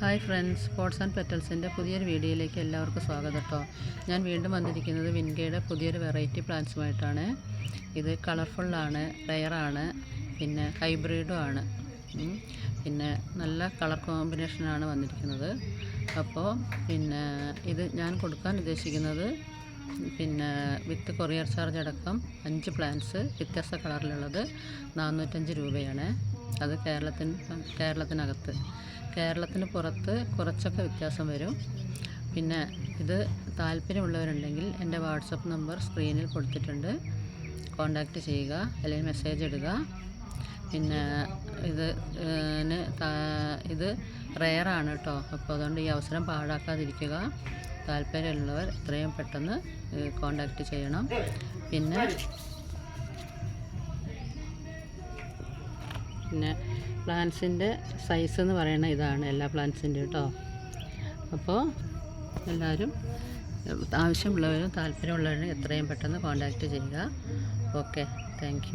Hi friends sports and പെറ്റൽസിന്റെ പുതിയൊരു വീഡിയോയിലേക്ക് എല്ലാവർക്കും സ്വാഗതം കേട്ടോ ഞാൻ വീണ്ടും വന്നിരിക്കുന്നത് വിൻഗയുടെ പുതിയൊരു വെറൈറ്റി പ്ലാന്റ്സുമായിട്ടാണ് ഇത് കളർഫുള്ളാണ് റെയറാണ് പിന്നെ ഹൈബ്രിഡും ആണ്. പിന്നെ നല്ല കളർ കോമ്പിനേഷനാണ് വന്നിരിക്കുന്നത്. അപ്പോൾ പിന്നെ ഇത് ഞാൻ കൊടുക്കാൻ ഉദ്ദേശിക്കുന്നത് പിന്നെ വിത്ത് കൊറിയർ ചാർജ് അടക്കം അഞ്ച് പ്ലാന്റ്സ് വ്യത്യസ്ത കളറിലുള്ളത് നാനൂറ്റഞ്ച് രൂപയാണ്. അത് കേരളത്തിന് കേരളത്തിനകത്ത്. കേരളത്തിന് പുറത്ത് കുറച്ചൊക്കെ വ്യത്യാസം വരും. പിന്നെ ഇത് താല്പര്യമുള്ളവരുണ്ടെങ്കിൽ എന്റെ വാട്സപ്പ് നമ്പർ സ്ക്രീനിൽ കൊടുത്തിട്ടുണ്ട്. കോണ്ടാക്റ്റ് ചെയ്യുക അല്ലെങ്കിൽ മെസ്സേജ് ഇടുക. പിന്നെ ഇത് ഇത് റെയറാണ് കേട്ടോ. അപ്പോൾ അതുകൊണ്ട് ഈ അവസരം പാഴാക്കാതിരിക്കുക. താല്പര്യമുള്ളവർ എത്രയും പെട്ടെന്ന് കോണ്ടാക്റ്റ് ചെയ്യണം. പിന്നെ പിന്നെ പ്ലാന്റ്സിന്റെ സൈസ് എന്ന് പറയുന്ന ഇതാണ് എല്ലാ പ്ലാന്റ്സിന്റെ കേട്ടോ അപ്പോൾ എല്ലാവരും ആവശ്യമുള്ളവരും താല്പര്യമുള്ളവരും എത്രയും പെട്ടെന്ന് കോണ്ടാക്റ്റ് ചെയ്യുക. Okay thank